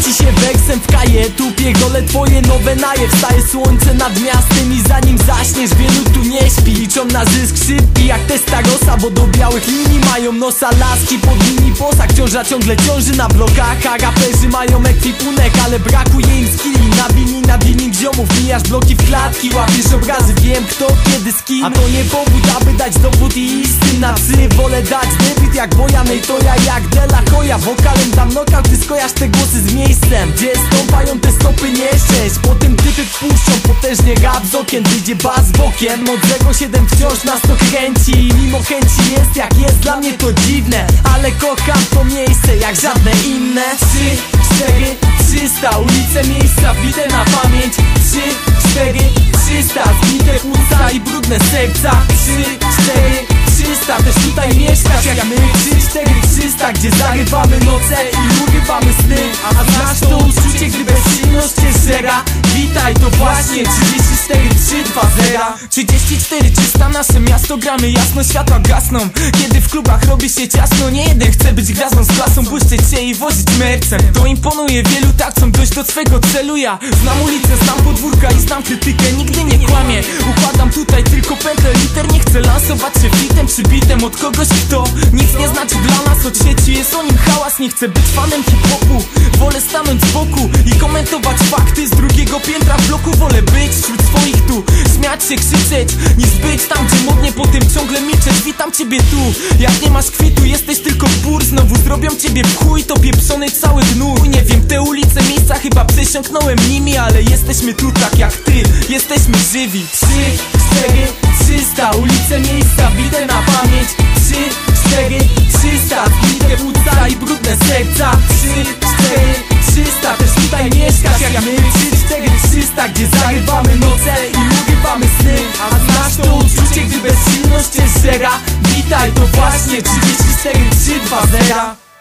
się weksem w kaje Tu twoje nowe naje. Wstaje słońce nad miastem i zanim zaśniesz. Wielu tu nie śpi. Liczą na zysk szybki jak testarosa Bo do białych linii mają nosa laski. Pod linii posag ciąża ciągle ciąży na blokach. A raperzy mają ekwipunek Ale brakuje im skilli. Nabili na dealing ziomów Mijasz bloki w klatki. Łapiesz obrazy Wiem kto kiedy z kim. A to nie powód aby dać dowód i istyn na psy. Wolę dać debit jak Bojan. To ja jak Dela Koja Wokalem dam knockout Ty skojarz te głosy z miejscem Gdzie stąpają te stopy nieszczęść Potem typy wpuszczą potężnie rap z okien Wyjdzie bas bokiem. Od 07 wciąż nas to kręci I Mimo chęci jest jak jest Dla mnie to dziwne. Ale kocham to miejsce jak żadne inne. 3, 4, 300 Ulice miejsca wbite na pamięć. 3, 4, 300 Zbite płuca i brudne serca. 3, 4, 300 Też tutaj mieszkasz jak my 3, 4, 300 Gdzie zarywamy noce i urywamy sny. A znasz to uczucie, gdy bezsilność cię zżera? Witaj, to właśnie 34, 3, 2, 0 34 czysta nasze miasto gramy jasno światła gasną. Kiedy w klubach robi się ciasno Nie jeden chce być gwiazdą z klasą. Błyszczeć się i wozić mercem. To imponuje wielu takcom dojść do swego celu. Ja znam ulicę, znam podwórka i znam krytykę Nigdy nie kłamię. Układam tutaj tylko pętlę liter Nie chcę lansować się fitem czy bitem Od kogoś kto nic nie znaczy dla nas? Od sieci jest o nim hałas Nie chcę być fanem hip-hopu. Wolę stanąć z boku i komentować fakty Z drugiego piętra bloku. Wolę być wśród swoich tu Śmiać się, krzyczeć Niż być tam, gdzie modnie potem ciągle milczeć. Witam ciebie tu. Jak nie masz kwitu, jesteś tylko bór Znowu zrobią ciebie chuj, to pieprzony cały gnój Nie wiem, te ulice, miejsca chyba przesiąknąłem nimi Ale jesteśmy tu tak jak ty. Jesteśmy żywi. 3, 4, 300 300 Też tutaj mieszkasz jak my 3, 4, 300 Gdzie zarywamy noce i urywamy sny. A znasz to uczucie, gdy bezsilność cię zżera Witaj, to właśnie 34, 3, 2, 0